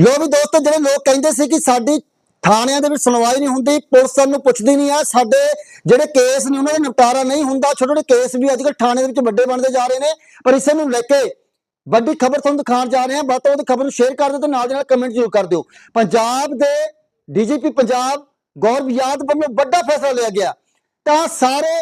ਲੋ ਵੀ ਦੋਸਤੋ, ਜਿਹੜੇ ਲੋਕ ਕਹਿੰਦੇ ਸੀ ਕਿ ਸਾਡੀ ਥਾਣਿਆਂ ਦੇ ਵਿੱਚ ਸੁਣਵਾਈ ਨਹੀਂ ਹੁੰਦੀ, ਪੁਲਿਸ ਸਾਨੂੰ ਪੁੱਛਦੀ ਨਹੀਂ ਆ, ਸਾਡੇ ਜਿਹੜੇ ਕੇਸ ਨੇ ਉਹਨਾਂ ਦਾ ਨਿਪਟਾਰਾ ਨਹੀਂ ਹੁੰਦਾ, ਛੋਟੇ ਛੋਟੇ ਕੇਸ ਵੀ ਅੱਜ ਕੱਲ੍ਹ ਥਾਣੇ ਦੇ ਵਿੱਚ ਵੱਡੇ ਬਣਦੇ ਜਾ ਰਹੇ ਨੇ, ਪਰ ਇਸੇ ਨੂੰ ਲੈ ਕੇ ਵੱਡੀ ਖਬਰ ਤੁਹਾਨੂੰ ਦਿਖਾਉਣ ਜਾ ਰਹੇ ਹਾਂ, ਵੱਧ ਤੋਂ ਖਬਰ ਨੂੰ ਸ਼ੇਅਰ ਕਰ ਦਿਓ ਤੇ ਨਾਲ ਦੇ ਨਾਲ ਕਮੈਂਟ ਜ਼ਰੂਰ ਕਰ ਦਿਓ। ਪੰਜਾਬ ਦੇ ਡੀਜੀਪੀ ਪੰਜਾਬ ਗੌਰਵ ਯਾਦ ਵੱਲੋਂ ਵੱਡਾ ਫੈਸਲਾ ਲਿਆ ਗਿਆ। ਤਾਂ ਸਾਰੇ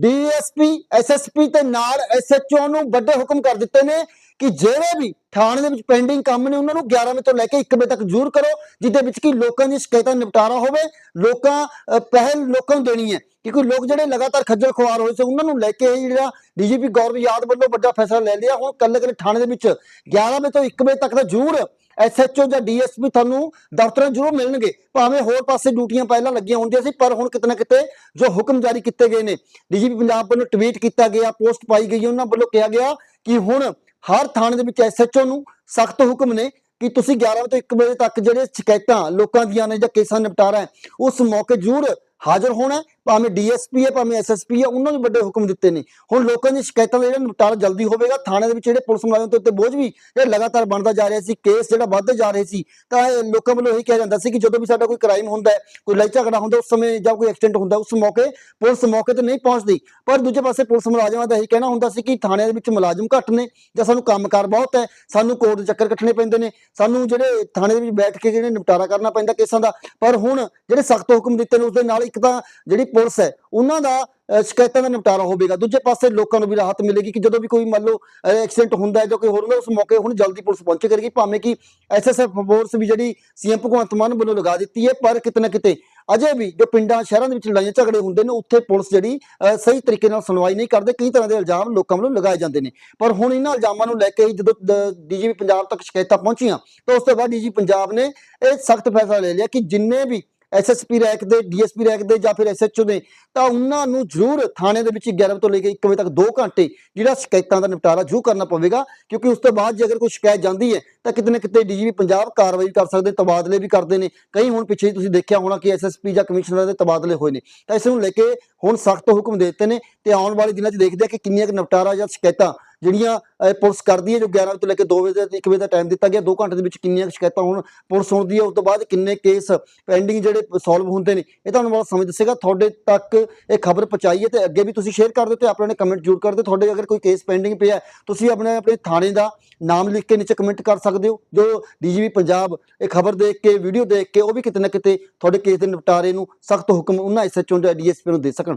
ਡੀਐਸਪੀ ਐਸਐਸਪੀ ਤੇ ਨਾਲ ਐਸਐਚਓ ਨੂੰ ਵੱਡੇ ਹੁਕਮ ਕਰ ਦਿੱਤੇ ਨੇ। ਕਿ ਜਿਹੜੇ ਵੀ ਥਾਣੇ ਦੇ ਵਿੱਚ ਪੈਂਡਿੰਗ ਕੰਮ ਨੇ, ਉਹਨਾਂ ਨੂੰ 11 ਵਜੇ ਤੋਂ ਲੈ ਕੇ 1 ਵਜੇ ਤੱਕ ਜ਼ਰੂਰ ਕਰੋ, ਜਿਹਦੇ ਵਿੱਚ ਕਿ ਲੋਕਾਂ ਦੀ ਸ਼ਿਕਾਇਤਾਂ ਨਿਪਟਾਰਾ ਹੋਵੇ, ਲੋਕਾਂ ਪਹਿਲ ਲੋਕਾਂ ਨੂੰ ਦੇਣੀ ਹੈ। ਕਿਉਂਕਿ ਲੋਕ ਜਿਹੜੇ ਲਗਾਤਾਰ ਖੱਜਲ ਖੁਆਰ ਹੋਏ ਸੀ, ਉਹਨਾਂ ਨੂੰ ਲੈ ਕੇ ਇਹ ਜਿਹੜਾ ਡੀਜੀਪੀ ਗੌਰਵ ਯਾਦ ਵੱਲੋਂ ਵੱਡਾ ਫੈਸਲਾ ਲੈ ਲਿਆ। ਹੁਣ ਕੱਲੇ ਕੱਲੇ ਥਾਣੇ ਦੇ ਵਿੱਚ 11 ਵਜੇ ਤੋਂ 1 ਵਜੇ ਤੱਕ ਤਾਂ ਜ਼ਰੂਰ ਐਸਐਚਓ ਜਾਂ ਡੀਐਸਪੀ ਤੁਹਾਨੂੰ ਦਫ਼ਤਰਾਂ 'ਚ ਜ਼ਰੂਰ ਮਿਲਣਗੇ। ਭਾਵੇਂ ਹੋਰ ਪਾਸੇ ਡਿਊਟੀਆਂ ਪਹਿਲਾਂ ਲੱਗੀਆਂ ਹੁੰਦੀਆਂ ਸੀ, ਪਰ ਹੁਣ ਕਿਤੇ ਨਾ ਕਿਤੇ ਜੋ ਹੁਕਮ ਜਾਰੀ ਕੀਤੇ ਗਏ ਨੇ, ਡੀਜੀਪੀ ਪੰਜਾਬ ਵੱਲੋਂ ਟਵੀਟ ਕੀਤਾ ਗਿਆ, ਪੋਸਟ ਪਾਈ ਗਈ ਉਹਨਾਂ ਵੱਲੋਂ ਕਿਹਾ ਗਿਆ ਕਿ ਹੁਣ ਹਰ ਥਾਣੇ ਦੇ ਵਿੱਚ ਐਸਐਚਓ ਨੂੰ ਸਖਤ ਹੁਕਮ ਨੇ ਕਿ ਤੁਸੀਂ 11 ਵਜੇ ਤੋਂ 1 ਵਜੇ ਤੱਕ ਜਿਹੜੇ ਸ਼ਿਕਾਇਤਾਂ ਲੋਕਾਂ ਦੀਆਂ ਨੇ ਜਾਂ ਕੇਸਾਂ ਨਿਪਟਾਰਾ ਹੈ, ਉਸ ਮੌਕੇ ਜ਼ਰੂਰ ਹਾਜ਼ਰ ਹੋਣਾ ਭਾਵੇਂ ਡੀਐਸਪੀ ਹੈ, ਭਾਵੇਂ ਐਸਐਸਪੀ ਹੈ, ਉਹਨਾਂ ਨੂੰ ਵੱਡੇ ਹੁਕਮ ਦਿੱਤੇ ਨੇ। ਹੁਣ ਲੋਕਾਂ ਦੀ ਸ਼ਿਕਾਇਤਾਂ ਦਾ ਜਿਹੜਾ ਨਿਪਟਾਰਾ ਜਲਦੀ ਹੋਵੇਗਾ। ਥਾਣੇ ਦੇ ਵਿੱਚ ਜਿਹੜੇ ਪੁਲਿਸ ਮੁਲਾਜ਼ਮ ਦੇ ਉੱਤੇ ਬੋਝ ਵੀ ਜਿਹੜਾ ਲਗਾਤਾਰ ਬਣਦਾ ਜਾ ਰਿਹਾ ਸੀ, ਕੇਸ ਜਿਹੜਾ ਵੱਧਦੇ ਜਾ ਰਹੇ ਸੀ, ਤਾਂ ਲੋਕਾਂ ਵੱਲੋਂ ਇਹੀ ਕਿਹਾ ਜਾਂਦਾ ਸੀ ਕਿ ਜਦੋਂ ਵੀ ਸਾਡਾ ਕੋਈ ਕ੍ਰਾਈਮ ਹੁੰਦਾ ਹੈ, ਕੋਈ ਲੜਾਈ ਝਗੜਾ ਹੁੰਦਾ, ਉਸ ਸਮੇਂ ਜਾਂ ਕੋਈ ਐਕਸੀਡੈਂਟ ਹੁੰਦਾ, ਉਸ ਮੌਕੇ ਪੁਲਿਸ ਮੌਕੇ ਤੇ ਨਹੀਂ ਪਹੁੰਚਦੀ। ਪਰ ਦੂਜੇ ਪਾਸੇ ਪੁਲਿਸ ਮੁਲਾਜ਼ਮਾਂ ਦਾ ਇਹੀ ਕਹਿਣਾ ਹੁੰਦਾ ਸੀ ਕਿ ਥਾਣਿਆਂ ਦੇ ਵਿੱਚ ਮੁਲਾਜ਼ਮ ਘੱਟ ਨੇ ਜਾਂ ਸਾਨੂੰ ਕੰਮਕਾਰ ਬਹੁਤ ਹੈ, ਸਾਨੂੰ ਕੋਰਟ ਦੇ ਚੱਕਰ ਕੱਟਣੇ ਪੈਂਦੇ ਨੇ, ਸਾਨੂੰ ਜਿਹੜੇ ਥਾਣੇ ਦੇ ਵਿੱਚ ਬੈਠ ਕੇ ਜਿਹੜੇ ਨਿਪਟਾਰਾ ਕਰਨਾ ਪੈਂਦਾ ਕੇਸਾਂ ਦਾ। ਪਰ ਹੁਣ ਜਿਹੜੇ ਸਖਤ ਹੁਕਮ ਦਿੱਤੇ ਨੇ ਉਸ ਦੇ ਨਾਲ ਇੱਕ ਤਾਂ ਜਿਹੜੀ ਪੁਲਿਸ ਹੈ। ਉਹਨਾਂ ਦਾ ਸ਼ਿਕਾਇਤਾਂ ਦਾ ਨਿਪਟਾਰਾ ਹੋਵੇਗਾ। ਦੂਜੇ ਪਾਸੇ ਲੋਕਾਂ ਨੂੰ ਵੀ ਰਾਹਤ ਮਿਲੇਗੀ ਕਿ ਜਦੋਂ ਵੀ ਕੋਈ ਮੰਨ ਲਓ ਐਕਸੀਡੈਂਟ ਹੁੰਦਾ ਹੈ ਜਾਂ ਕੋਈ ਹੋਰ ਹੁੰਦਾ, ਉਸ ਮੌਕੇ ਹੁਣ ਜਲਦੀ ਪੁਲਿਸ ਪਹੁੰਚੇ ਕਰੇਗੀ। ਭਾਵੇਂ ਕਿ ਐਸਐਸਐਫ ਫੋਰਸ ਵੀ ਜਿਹੜੀ ਸੀਐਮ ਭਗਵੰਤ ਮਾਨ ਵੱਲੋਂ ਲਗਾ ਦਿੱਤੀ ਹੈ, ਪਰ ਕਿਤੇ ਨਾ ਕਿਤੇ ਅਜੇ ਵੀ ਜੋ ਪਿੰਡਾਂ, ਸ਼ਹਿਰਾਂ ਦੇ ਵਿੱਚ ਲੜਾਈਆਂ ਝਗੜੇ ਹੁੰਦੇ ਨੇ, ਉੱਥੇ ਪੁਲਿਸ ਜਿਹੜੀ ਸਹੀ ਤਰੀਕੇ ਨਾਲ ਸੁਣਵਾਈ ਨਹੀਂ ਕਰਦੇ। ਕਈ ਤਰ੍ਹਾਂ ਦੇ ਇਲਜ਼ਾਮ ਲੋਕਾਂ ਵੱਲੋਂ ਲਗਾਏ ਜਾਂਦੇ ਨੇ। ਪਰ ਹੁਣ ਇਹਨਾਂ ਇਲਜ਼ਾਮਾਂ ਨੂੰ ਲੈ ਕੇ ਹੀ ਜਦੋਂ ਡੀਜੀਪੀ ਪੰਜਾਬ ਤੱਕ ਸ਼ਿਕਾਇਤਾਂ ਪਹੁੰਚੀਆਂ, ਤਾਂ ਉਸ ਤੋਂ ਬਾਅਦ ਡੀਜੀ ਪੰਜਾਬ ਨੇ ਇਹ ਸਖਤ ਫੈਸਲਾ ਲੈ ਲਿਆ ਕਿ ਜਿੰਨੇ ਵੀ ਐਸਐਸਪੀ ਰੈਂਕ ਦੇ ਡੀਐਸਪੀ ਰੈਂਕ ਦੇ ਜਾਂ ਫਿਰ ਐਸਐਚਓ ਦੇ, ਤਾਂ ਉਹਨਾਂ ਨੂੰ ਜ਼ਰੂਰ ਥਾਣੇ ਦੇ ਵਿੱਚ 11 ਤੋਂ ਲੈ ਕੇ 1 ਵਜੇ ਤੱਕ 2 ਘੰਟੇ ਜਿਹੜਾ ਸ਼ਿਕਾਇਤਾਂ ਦਾ ਨਿਪਟਾਰਾ ਜ਼ਰੂਰ ਕਰਨਾ ਪਵੇਗਾ, ਕਿਉਂਕਿ ਉਸ ਤੋਂ ਬਾਅਦ ਜੇ ਅਗਰ ਕੋਈ ਸ਼ਿਕਾਇਤ ਜਾਂਦੀ ਹੈ, ਤਾਂ ਕਿਤੇ ਨਾ ਕਿਤੇ ਡੀਜੀਪੀ ਪੰਜਾਬ ਕਾਰਵਾਈ ਕਰ ਸਕਦੇ, ਤਬਾਦਲੇ ਵੀ ਕਰਦੇ ਨੇ। ਕਈ ਹੁਣ ਪਿੱਛੇ ਹੀ ਤੁਸੀਂ ਦੇਖਿਆ ਹੋਣਾ ਕਿ ਐਸਐਸਪੀ ਜਾਂ ਕਮਿਸ਼ਨਰ ਦੇ ਤਬਾਦਲੇ ਹੋਏ ਨੇ। ਤਾਂ ਇਸ ਨੂੰ ਲੈ ਕੇ ਹੁਣ ਸਖਤ ਹੁਕਮ ਦੇ ਦਿੱਤੇ ਨੇ ਤੇ ਆਉਣ ਵਾਲੇ ਦਿਨਾਂ 'ਚ ਦੇਖਦੇ ਆ ਕਿ ਕਿੰਨੀਆਂ ਕੁ ਨਿਪਟਾਰਾ ਜਾਂ ਸ਼ਿਕਾਇਤਾਂ ਜਿਹੜੀਆਂ ਅਹ, ਪੁਲਿਸ ਕਰਦੀ ਹੈ ਜੋ 11 ਵਜੇ ਤੋਂ ਲੈ ਕੇ 2 ਵਜੇ ਤੱਕ 1 ਵਜੇ ਦਾ ਟਾਈਮ ਦਿੱਤਾ ਗਿਆ 2 ਘੰਟੇ ਦੇ ਵਿੱਚ ਕਿੰਨੀਆਂ ਕੁ ਸ਼ਿਕਾਇਤਾਂ ਹੁਣ ਪੁਲਿਸ ਸੁਣਦੀ ਹੈ ਉਸ ਤੋਂ ਬਾਅਦ ਕਿੰਨੇ ਕੇਸ ਪੈਂਡਿੰਗ ਜਿਹੜੇ ਸੋਲਵ ਹੁੰਦੇ ਨੇ ਇਹ ਤੁਹਾਨੂੰ ਬਹੁਤ ਸਮਝ ਦੱਸੇਗਾ। ਤੁਹਾਡੇ ਤੱਕ ਇਹ ਖਬਰ ਪਹੁੰਚਾਈ ਹੈ ਤੇ ਅੱਗੇ ਵੀ ਤੁਸੀਂ ਸ਼ੇਅਰ ਕਰ ਦਿਓ ਤੇ ਆਪਣੇ ਕਮੈਂਟ ਜ਼ਰੂਰ ਕਰ ਦਿਓ ਤੁਹਾਡੇ ਅਗਰ ਕੋਈ ਕੇਸ ਪੈਂਡਿੰਗ ਪਿਆ ਤੁਸੀਂ ਆਪਣੇ ਆਪਣੇ ਥਾਣੇ ਦਾ ਨਾਮ ਲਿਖ ਕੇ ਨੀਚੇ ਕਮੈਂਟ ਕਰ ਸਕਦੇ ਹੋ। ਜੋ ਡੀਜੀਪੀ ਪੰਜਾਬ ਇਹ ਖਬਰ ਦੇਖ ਕੇ ਵੀਡੀਓ ਦੇਖ ਕੇ ਉਹ ਵੀ ਕਿਤੇ ਨਾ ਕਿਤੇ ਤੁਹਾਡੇ ਕੇਸ ਦੇ ਨਿਪਟਾਰੇ ਨੂੰ ਸਖਤ ਹੁਕਮ ਉਹਨਾਂ ਐਸਐਚਓ ਜਾਂ ਡੀਐਸਪੀ ਨੂੰ ਦੇ ਸਕਣ।